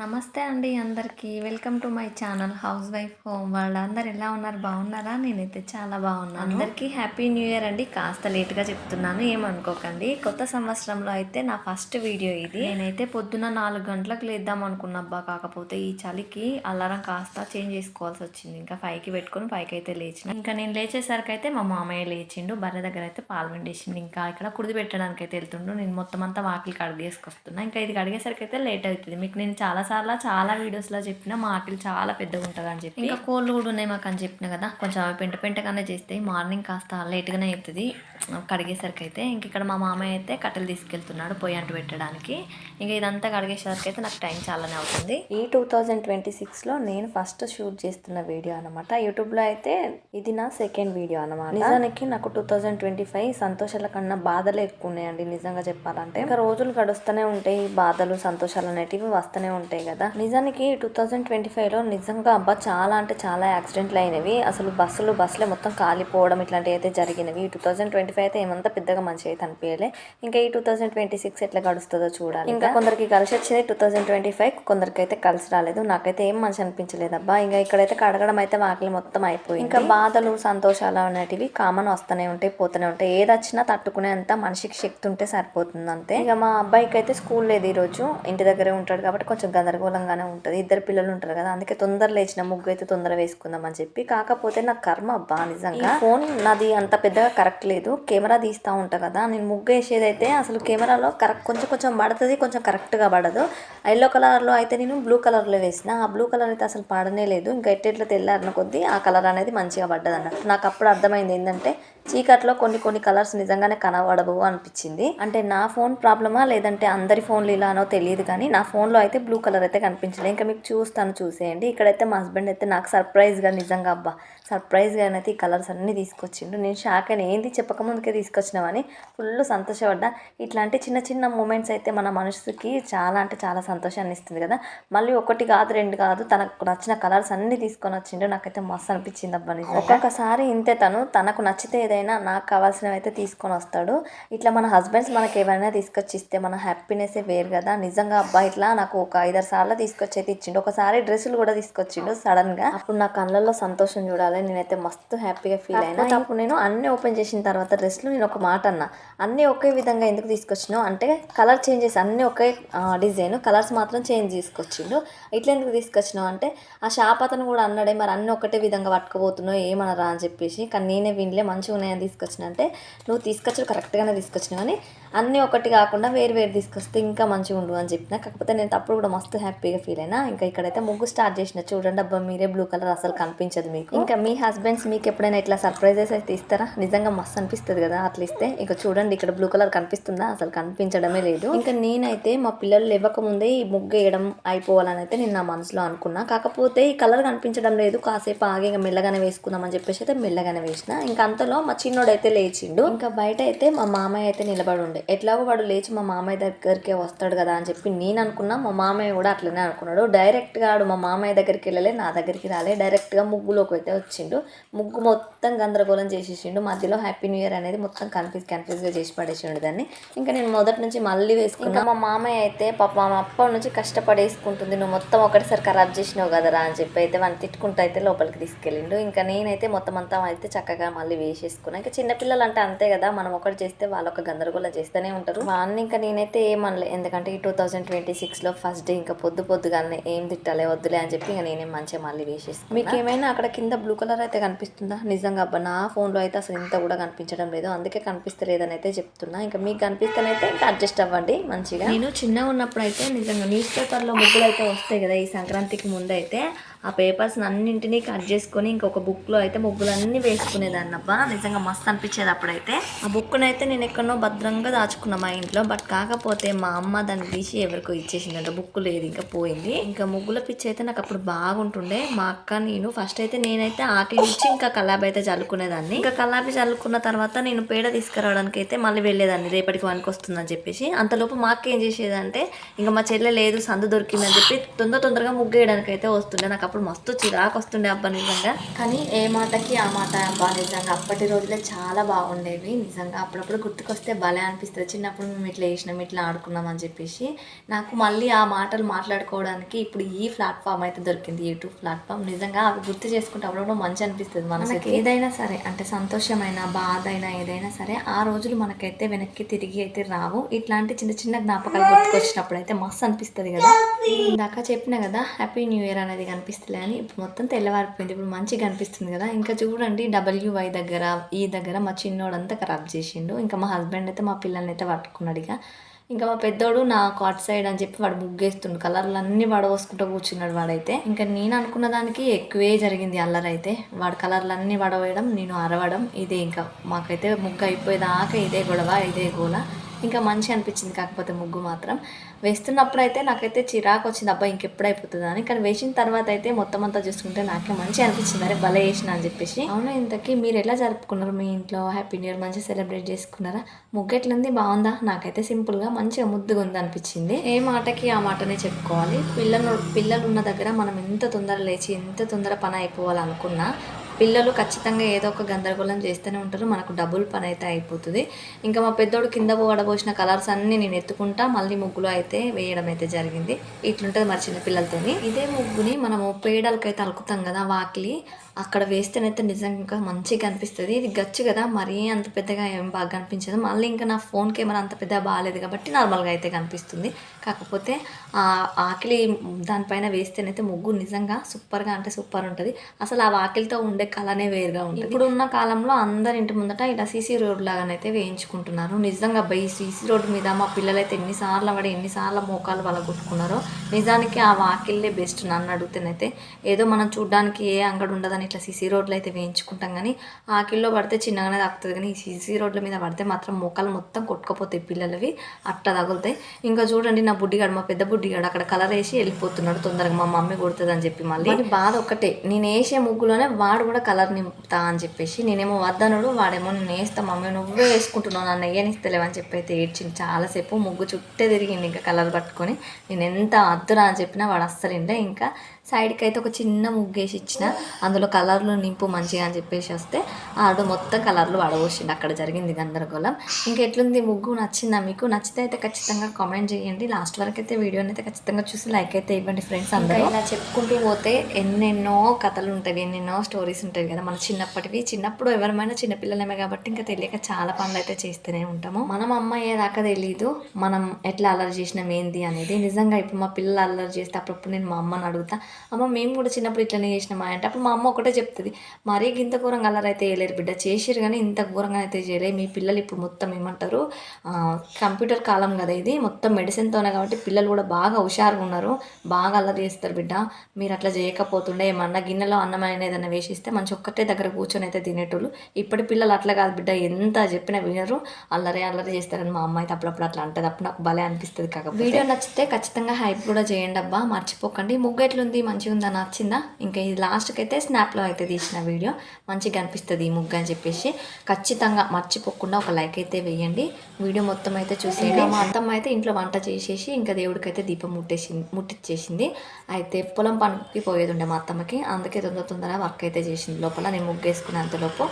నమస్తే అండి అందరికీ. Welcome to my channel house wife home వాళ్ళు అందరు ఎలా ఉన్నారు? బాగున్నారా? నేనైతే చాలా బాగున్నాను. అందరికీ హ్యాపీ న్యూ ఇయర్ అండి. కాస్త లేట్గా చెప్తున్నాను ఏమనుకోకండి. కొత్త సంవత్సరంలో అయితే నా ఫస్ట్ వీడియో ఇది. నేనైతే పొద్దున నాలుగు గంటలకు లేద్దాం అనుకున్నబ్బా కాకపోతే ఈ చలికి అలారం కాస్త చేంజ్ చేసుకోవాల్సి వచ్చింది. ఇంకా ఫైవ్కి పెట్టుకొని ఫైవ్కి అయితే లేచిన. ఇంకా నేను లేచేసరికి అయితే మా మామయ్య లేచిండు. బర్రె దగ్గర అయితే పాలు వండేసిండు. ఇంకా ఇక్కడ కుడిది పెట్టడానికి అయితే వెళ్తుండు. నేను మొత్తం అంతా వాకిలికి అడిగేసుకొస్తున్నా. ఇంకా ఇది అడిగేసరికి అయితే లేట్ అవుతుంది. మీకు నేను చాలా సార్లు చాలా వీడియోస్లో చెప్పిన మా ఆకిలి చాలా పెద్దగా ఉంటుంది అని చెప్పి. ఇంకా కోళ్ళు కూడా ఉన్నాయి మాకు అని చెప్పిన కదా. కొంచెం అవి పెంట పెంటగానే చేస్తే మార్నింగ్ కాస్త లేట్గానే అవుతుంది కడిగేసరికి అయితే ఇంక ఇక్కడ మా మామయ్య అయితే కట్టెలు తీసుకెళ్తున్నాడు పొయ్యి అంటు పెట్టడానికి. ఇంకా ఇదంతా కడిగేసరికి అయితే నాకు టైం చాలానే అవుతుంది. ఈ టూ థౌజండ్ ట్వంటీ సిక్స్లో నేను ఫస్ట్ షూట్ చేస్తున్న వీడియో అనమాట యూట్యూబ్లో అయితే ఇది నా సెకండ్ వీడియో అనమాట నిజానికి నాకు టూ థౌజండ్ ట్వంటీ ఫైవ్ సంతోషాల కన్నా బాధలే ఎక్కువ ఉన్నాయండి నిజంగా చెప్పాలంటే. ఇంకా రోజులు గడుస్తూనే ఉంటాయి బాధలు సంతోషాలు అనేటివి వస్తూనే ఉంటాయి. కదా. నిజానికి టూ థౌజండ్ ట్వంటీ ఫైవ్లో నిజంగా అబ్బా చాలా అంటే చాలా యాక్సిడెంట్లు అయినవి. అసలు బస్సులు బస్సులే మొత్తం కాలిపోవడం ఇట్లాంటివి అయితే జరిగినవి. టూ థౌజండ్ ట్వంటీ ఫైవ్ అయితే ఏమంతా పెద్దగా మంచి అయితే అనిపించలే. ఇంకా ఈ టూ థౌజండ్ ట్వంటీ సిక్స్ ఎట్లా గడుస్తుందో చూడాలి. ఇంకా కొందరికి కలిసి వచ్చింది టూ థౌజండ్ ట్వంటీ ఫైవ్ కొందరికి అయితే కలిసి రాలేదు. నాకైతే ఏం మంచి అనిపించలేదు అబ్బా. ఇంకా ఇక్కడైతే కడగడం అయితే వాకిలి మొత్తం అయిపోయింది. ఇంకా బాధలు సంతోషాలు అనేటివి కామన్ వస్తూనే ఉంటాయి పోతూనే ఉంటాయి. ఏది వచ్చినా తట్టుకునేంత మనిషికి శక్తి ఉంటే సరిపోతుంది అంతే. ఇక మా అబ్బాయికి అయితే స్కూల్ లేదు ఈరోజు. ఇంటి దగ్గరే ఉంటాడు కాబట్టి కొంచెం గందరగోళంగానే ఉంటుంది. ఇద్దరు పిల్లలు ఉంటారు కదా అందుకే తొందర లేచిన ముగ్గు అయితే తొందర వేసుకుందాం అని చెప్పి. కాకపోతే నా కర్మ అబ్బా నిజంగా. ఫోన్ నాది అంత పెద్దగా కరెక్ట్ లేదు. కెమెరా తీస్తా ఉంటా కదా నేను ముగ్గు వేసేది అయితే అసలు కెమెరాలో కరెక్ట్ కొంచెం కొంచెం పడుతుంది కొంచెం కరెక్ట్గా పడదు. ఎల్లో కలర్లో అయితే నేను బ్లూ కలర్లో వేసిన. ఆ బ్లూ కలర్ అయితే అసలు పడనే లేదు. ఇంకా ఎట్టెట్లో తెల్లారిన కొద్దీ ఆ కలర్ అనేది మంచిగా పడ్డది అన్నట్టు నాకు అప్పుడు అర్థమైంది ఏంటంటే చీకట్లో కొన్ని కొన్ని కలర్స్ నిజంగానే కనబడవు అనిపించింది. అంటే నా ఫోన్ ప్రాబ్లమా లేదంటే అందరి ఫోన్లు ఇలానో తెలియదు కానీ నా ఫోన్లో అయితే బ్లూ కలర్ అయితే కనిపించలేదు ఇంకా మీకు చూస్తాను చూసేయండి. ఇక్కడైతే మా హస్బెండ్ అయితే నాకు సర్ప్రైజ్గా నిజంగా అబ్బా సర్ప్రైజ్గా అయితే ఈ కలర్స్ అన్నీ తీసుకొచ్చిండు. నేను షాక్ అయినా ఏంది చెప్పకముందుకే తీసుకొచ్చినామని ఫుల్ సంతోషపడ్డా. ఇట్లాంటి చిన్న చిన్న మూమెంట్స్ అయితే మన మనసుకి చాలా అంటే చాలా సంతోషాన్ని ఇస్తుంది కదా. మళ్ళీ ఒకటి కాదు రెండు కాదు తనకు నచ్చిన కలర్స్ అన్నీ తీసుకొని వచ్చిండు. నాకైతే మస్తు అనిపించింది అబ్బా. ఒక్కొక్కసారి ఇంతే తను తనకు నచ్చితే ఏదైనా నాకు కావాల్సినవి అయితే తీసుకొని వస్తాడు. ఇట్లా మన హస్బెండ్స్ మనకి ఏమైనా తీసుకొచ్చి ఇస్తే మన హ్యాపీనెస్ వేరు కదా. నిజంగా అబ్బా ఇట్లా నాకు ఒక ఐదారు సార్లు తీసుకొచ్చి అయితే ఇచ్చిండు. ఒకసారి డ్రెస్సులు కూడా తీసుకొచ్చిండు సడన్గా అప్పుడు నా కళ్ళల్లో సంతోషం చూడాలి. నేనైతే మస్తు హ్యాపీగా ఫీల్ అయినా. అప్పుడు నేను అన్ని ఓపెన్ చేసిన తర్వాత డ్రెస్సులు నేను ఒక మాట అన్నా. అన్ని ఒకే విధంగా ఎందుకు తీసుకొచ్చినావు? అంటే కలర్ చేంజ్ చేసి అన్ని ఒకే డిజైన్. కలర్స్ మాత్రం చేంజ్ తీసుకొచ్చిండు. ఇట్లా ఎందుకు తీసుకొచ్చినావు అంటే ఆ షాప్ అతను కూడా అన్నాడే మరి అన్ని ఒకటే విధంగా పట్టుకుపోతున్నావు ఏమనరా? అని చెప్పేసి. కానీ నేనే వినలే మంచిగా ఉన్నాయని తీసుకొచ్చిన అంటే నువ్వు తీసుకొచ్చి కరెక్ట్గానే తీసుకొచ్చినావు కానీ అన్నీ ఒకటి కాకుండా వేరు వేరు తీసుకొస్తే ఇంకా మంచిగా ఉండు అని చెప్పిన. కాకపోతే నేను తప్పుడు కూడా మస్తు హ్యాపీగా ఫీల్ అయినా. ఇంకా ఇక్కడైతే ముగ్గు స్టార్ట్ చేసిన. చూడండి అబ్బా మీరే బ్లూ కలర్ అసలు కనిపించదు మీకు. ఇంకా మీ హస్బెండ్స్ మీకు ఎప్పుడైనా ఇట్లా సర్ప్రైజెస్ అయితే ఇస్తారా? నిజంగా మస్తు అనిపిస్తుంది కదా అట్లా ఇస్తే. ఇంకా చూడండి ఇక్కడ బ్లూ కలర్ కనిపిస్తుందా? అసలు కనిపించడమే లేదు. ఇంకా నేనైతే మా పిల్లలు లేవక ముందే ఈ ముగ్గు వేయడం అయిపోవాలని అయితే నేను నా మనసులో అనుకున్నా. కాకపోతే ఈ కలర్ కనిపించడం లేదు. కాసేపు ఆగి ఇంకా మెల్లగానే వేసుకుందాం అని చెప్పేసి అయితే మెల్లగానే వేసిన. ఇంకా అంతలో మా చిన్నోడైతే లేచిండు. ఇంకా బయట అయితే మా మామయ్య అయితే నిలబడి ఉండే. ఎట్లాగో వాడు లేచి మా మామయ్య దగ్గరికి వస్తాడు కదా అని చెప్పి నేను అనుకున్నా మా మామయ్య కూడా అట్లనే అనుకున్నాడు. డైరెక్ట్గా ఆడు మా మామయ్య దగ్గరికి వెళ్ళలే నా దగ్గరికి రాలే. డైరెక్ట్గా ముగ్గులోకి అయితే వచ్చిండు. ముగ్గు మొత్తం గందరగోళం చేసేసిండు. మధ్యలో హ్యాపీ న్యూ ఇయర్ అనేది మొత్తం కన్ఫ్యూజ్ కన్ఫ్యూజ్గా చేసి పడేసిండు దాన్ని. ఇంకా నేను మొదటి నుంచి మళ్ళీ వేసుకున్నా. మా మామయ్య అయితే పాప మా అప్పటి నుంచి కష్టపడి వేసుకుంటుంది నువ్వు మొత్తం ఒకటిసారి ఖరాబ్ చేసినావు కదరా అని చెప్పి అయితే వాడిని తిట్టుకుంటూ అయితే లోపలికి తీసుకెళ్ళిండు. ఇంకా నేనైతే మొత్తం అంతా అయితే చక్కగా మళ్ళీ వేసేసుకున్నా. ఇంకా చిన్నపిల్లలు అంటే అంతే కదా మనం ఒకటి చేస్తే వాళ్ళు ఒక గందరగోళం చేస్తూనే ఉంటారు. వాడిని ఇంకా నేనైతే ఏమనలే. ఎందుకంటే ఈ టూ థౌజండ్ ట్వంటీ సిక్స్లో ఫస్ట్ డే ఇంకా పొద్దు పొద్దుగానే ఏం తిట్టాలే వద్దులే అని చెప్పి ఇంకా నేనేం మంచిగా మళ్ళీ వేసేసుకున్నా. మీకు ఏమైనా అక్కడ కింద బ్లూ కలర్ అయితే కనిపిస్తుందా? నిజంగా అబ్బా నా ఫోన్లో అయితే అసలు ఇంత కూడా కనిపించడం లేదు. అందుకే కనిపిస్తలేదని అయితే చెప్తున్నా. ఇంకా మీకు కనిపిస్తేనైతే ఇంకా అడ్జస్ట్ అవ్వండి మంచిగా. నేను చిన్నగా ఉన్నప్పుడు అయితే నిజంగా న్యూస్ పేపర్లో ముగ్గులు అయితే వస్తాయి కదా ఈ సంక్రాంతికి ముందు అయితే ఆ పేపర్స్ అన్నింటినీ కట్ చేసుకొని ఇంకొక బుక్లో అయితే ముగ్గులన్నీ వేసుకునేదాన్ని అబ్బా. నిజంగా మస్తు అనిపించేది అప్పుడైతే. ఆ బుక్ను అయితే నేను ఎక్కడో భద్రంగా దాచుకున్నా మా ఇంట్లో. బట్ కాకపోతే మా అమ్మ దాన్ని తీసి ఎవరికో ఇచ్చేసిందంట. బుక్ లేదు ఇంకా పోయింది. ఇంకా ముగ్గుల పిచ్చి అయితే నాకు అప్పుడు బాగుంటుండే. మా అక్క నేను ఫస్ట్ అయితే నేనైతే ఆకలి నుంచి ఇంకా కల్లాబి అయితే చల్లుకునేదాన్ని. ఇంకా కల్లాబి చల్లుకున్న తర్వాత నేను పేడ తీసుకురావడానికి అయితే మళ్ళీ వెళ్ళేదాన్ని. రేపటికి వానికి వస్తుందని చెప్పేసి. అంతలోపు మా అక్క ఏం చేసేదంటే ఇంకా మా చెల్లె లేదు సందు దొరికిందని చెప్పి తొందర తొందరగా ముగ్గు వేయడానికి అయితే వస్తుండే. నాకు అప్పుడు మస్తు చిరాకు వస్తుండే అబ్బా నిజంగా. కానీ ఏ మాటకి ఆ మాట అబ్బా నిజంగా. అప్పటి రోజులే చాలా బాగుండేవి నిజంగా. అప్పుడప్పుడు గుర్తుకొస్తే భలే అనిపిస్తుంది. చిన్నప్పుడు మేము ఇట్లా వేసినాం ఇట్లా ఆడుకున్నాం అని చెప్పేసి. నాకు మళ్ళీ ఆ మాటలు మాట్లాడుకోవడానికి ఇప్పుడు ఈ ప్లాట్ఫామ్ అయితే దొరికింది యూట్యూబ్ ప్లాట్ఫామ్. నిజంగా అవి గుర్తు చేసుకుంటే అప్పుడప్పుడు మంచి అనిపిస్తుంది మనకి ఏదైనా సరే అంటే సంతోషమైన బాధ అయినా ఏదైనా సరే ఆ రోజులు మనకైతే వెనక్కి తిరిగి అయితే రావు. ఇట్లాంటి చిన్న చిన్న జ్ఞాపకాలు గుర్తుకొచ్చినప్పుడు అయితే మస్తు అనిపిస్తుంది కదా. ఇందాక చెప్పిన కదా హ్యాపీ న్యూ ఇయర్ అనేది కనిపిస్తలే అని. ఇప్పుడు మొత్తం తెల్లవారిపోయింది. ఇప్పుడు మంచిగా కనిపిస్తుంది కదా. ఇంకా చూడండి డబ్ల్యూవై దగ్గర ఈ దగ్గర మా చిన్నోడంతా ఖరాబ్ చేసిండు. ఇంకా మా హస్బెండ్ అయితే మా పిల్లల్ని అయితే పట్టుకున్నాడు ఇక. ఇంకా మా పెద్దోడు నా కాట్ సైడ్ అని చెప్పి వాడు ముగ్గేస్తుండు. కలర్లు అన్నీ వడవసుకుంటూ కూర్చున్నాడు వాడైతే. ఇంకా నేను అనుకున్న దానికి ఎక్కువే జరిగింది అల్లరైతే అయితే. వాడు కలర్లు అన్నీ వడవేయడం నేను అరవడం ఇదే ఇంకా. మాకైతే ముగ్గు అయిపోయేదాకా ఇదే గొడవ ఇదే గోల. ఇంకా మంచి అనిపించింది కాకపోతే ముగ్గు మాత్రం. వేస్తున్నప్పుడు అయితే నాకైతే చిరాకు వచ్చింది అబ్బా ఇంకెప్పుడు అని. కానీ వేసిన తర్వాత అయితే మొత్తం అంతా చూసుకుంటే నాకే మంచి అనిపించింది. అరే భలే వేసిన అని చెప్పేసి. అవును ఇంతకీ మీరు ఎలా జరుపుకున్నారు మీ ఇంట్లో? హ్యాపీ న్యూ ఇయర్ మంచిగా సెలబ్రేట్ చేసుకున్నారా? ముగ్గు ఎట్లుంది? బాగుందా? నాకైతే సింపుల్గా మంచిగా ముద్దుగా ఉంది అనిపించింది. ఏ మాటకి ఆ మాటనే చెప్పుకోవాలి. పిల్లలు పిల్లలు ఉన్న దగ్గర మనం ఎంత తొందర లేచి ఎంత తొందర పని అయిపోవాలనుకున్నా పిల్లలు ఖచ్చితంగా ఏదో ఒక గందరగోళం చేస్తూనే ఉంటారు. మనకు డబుల్ పని అయితే అయిపోతుంది. ఇంకా మా పెద్దోడు కింద వడబోసిన కలర్స్ అన్నీ నేను ఎత్తుకుంటా మళ్ళీ ముగ్గులో అయితే వేయడం అయితే జరిగింది. ఇట్లుంటుంది మరి చిన్న పిల్లలతోని ఇదే ముగ్గుని మనము పేడలకైతే అలుకుతాం కదా వాకిలి. అక్కడ వేస్తేనైతే నిజంగా ఇంకా మంచిగా కనిపిస్తుంది ఇది గచ్చు కదా మరీ అంత పెద్దగా ఏం బాగా కనిపించదు మళ్ళీ ఇంకా నా ఫోన్ కెమెరా అంత పెద్ద బాగాలేదు కాబట్టి నార్మల్గా అయితే కనిపిస్తుంది. కాకపోతే ఆ ఆకిలి దానిపైన వేస్తేనైతే ముగ్గు నిజంగా సూపర్గా అంటే సూపర్ ఉంటుంది. అసలు ఆ వాకిలితో ఉండే కళనే వేరుగా ఉంటుంది. ఇప్పుడు ఉన్న కాలంలో అందరి ఇంటి ముందట ఇలా సీసీ రోడ్ లాగానైతే వేయించుకుంటున్నారు. నిజంగా బై సీసీ రోడ్డు మీద మా పిల్లలైతే ఎన్నిసార్లు పడి ఎన్నిసార్లు మోకాలు వాళ్ళ కొట్టుకున్నారో నిజానికి ఆ వాకిల్లే బెస్ట్ నన్ను అడిగితేనైతే. ఏదో మనం చూడడానికి ఏ అంగడి ఉండదని ఇట్లా సీసీ రోడ్లు అయితే వేయించుకుంటాం కానీ ఆకిల్లో పడితే చిన్నగానే తాకుతుంది కానీ ఈ సీసీ రోడ్ల మీద పడితే మాత్రం మొక్కలు మొత్తం కొట్టుకపోతాయి పిల్లలవి అట్ట తగులుతాయి. ఇంకా చూడండి నా బుడ్డిగాడు మా పెద్ద బుడ్డిగాడు అక్కడ కలర్ వేసి వెళ్ళిపోతున్నాడు తొందరగా మా మమ్మీ కొడుతుంది అని చెప్పి మళ్ళీ. బాధ ఒక్కటే నేను వేసే ముగ్గులోనే వాడు కూడా కలర్ నింపుతా అని చెప్పేసి నేనేమో వద్దనుడు వాడేమో నేను వేస్తా మమ్మీ నువ్వే వేసుకుంటున్నావు నన్ను వేయనిస్తలేవు అని చెప్పి అయితే ఏడ్చింది చాలాసేపు ముగ్గు చుట్టే తిరిగింది ఇంకా కలర్ పట్టుకొని. నేను ఎంత అద్దురా అని చెప్పినా వాడు అస్సలు ఇంకా సైడ్కి అయితే ఒక చిన్న ముగ్గేసి ఇచ్చిన అందులో కలర్లు నింపు మంచిగా అని చెప్పేసి వస్తే ఆడు మొత్తం కలర్లు వడవోసిండు అక్కడ జరిగింది గందరగోళం. ఇంకా ఎట్లుంది ముగ్గు? నచ్చిందా మీకు? నచ్చితే అయితే ఖచ్చితంగా కామెంట్ చేయండి. లాస్ట్ వరకు అయితే వీడియోని అయితే ఖచ్చితంగా చూసి లైక్ అయితే ఇవ్వండి ఫ్రెండ్స్ అందరూ. ఇలా చెప్పుకుంటూ పోతే ఎన్నెన్నో కథలు ఉంటాయి ఎన్నెన్నో స్టోరీస్ ఉంటాయి కదా. మన చిన్నప్పటివి చిన్నప్పుడు ఎవరమైనా చిన్నపిల్లలమే కాబట్టి ఇంకా తెలియక చాలా పనులు అయితే చేస్తూనే ఉంటాము. మనం అమ్మ అయ్యేదాకా తెలియదు మనం ఎట్లా అల్లరి చేసినాం ఏంది అనేది. నిజంగా ఇప్పుడు మా పిల్లలు అల్లరి చేస్తే అప్పుడప్పుడు నేను మా అమ్మని అడుగుతా అమ్మ మేము కూడా చిన్నప్పుడు ఇట్లనే చేసినామా అంటే. అప్పుడు మా అమ్మ ఒకటే చెప్తుంది మరీ ఇంత ఘోరంగా అల్లరి అయితే వేయలేరు బిడ్డ చేసిరు కానీ ఇంత ఘోరంగా అయితే చేయలేదు మీ పిల్లలు ఇప్పుడు మొత్తం ఏమంటారు కంప్యూటర్ కాలం కదా ఇది మొత్తం మెడిసిన్తోనే కాబట్టి పిల్లలు కూడా బాగా హుషారుగా ఉన్నారు బాగా అల్లరి చేస్తారు బిడ్డ. మీరు అట్లా చేయకపోతుండే ఏమన్నా గిన్నెలో అన్నం అనేది ఏదైనా వేసిస్తే మంచి ఒక్కటే దగ్గర కూర్చొని అయితే తినేటోళ్ళు. ఇప్పటి పిల్లలు అట్లా కాదు బిడ్డ ఎంత చెప్పినా వినరు అల్లరి అల్లరి చేస్తారని మా అమ్మ అయితే అప్పుడప్పుడు అట్లా అంటది. అప్పుడు నాకు భలే అనిపిస్తుంది కాకపోతే. వీడియో నచ్చితే ఖచ్చితంగా హైప్ కూడా చేయండి అబ్బా మర్చిపోకండి. ముగ్గు ఎట్లుంది? మంచిగా ఉందా నచ్చిందా? ఇంకా ఇది లాస్ట్కి అయితే స్నాప్లో అయితే తీసిన వీడియో. మంచిగా అనిపిస్తుంది ఈ ముగ్గు అని చెప్పేసి. ఖచ్చితంగా మర్చిపోకుండా ఒక లైక్ అయితే వేయండి. వీడియో మొత్తం అయితే చూసేయండి మా అత్తమ్మ అయితే ఇంట్లో వంట చేసేసి ఇంకా దేవుడికైతే దీపం ముట్టేసింది ముట్టించేసింది అయితే పొలం పనికి పోయేది ఉండే మా అత్తమ్మకి. అందుకే తొందర తొందర వర్క్ అయితే చేసింది లోపల. నేను ముగ్గు వేసుకునే అంతలోపు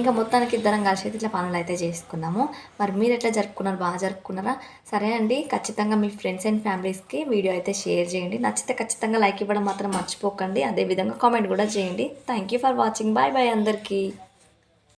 ఇంకా మొత్తానికి ఇద్దరం కలిసి అయితే ఇట్లా పనులు అయితే చేసుకున్నాము. మరి మీరు ఎట్లా జరుపుకున్నారు? బాగా జరుపుకున్నారా? సరే అండి ఖచ్చితంగా మీ ఫ్రెండ్స్ అండ్ ఫ్యామిలీస్కి వీడియో అయితే షేర్ చేయండి. నచ్చితే ఖచ్చితంగా లైక్ ఇవ్వడం మాత్రం మర్చిపోకండి. అదేవిధంగా కామెంట్ కూడా చేయండి. Thank you for watching bye bye అందరికీ.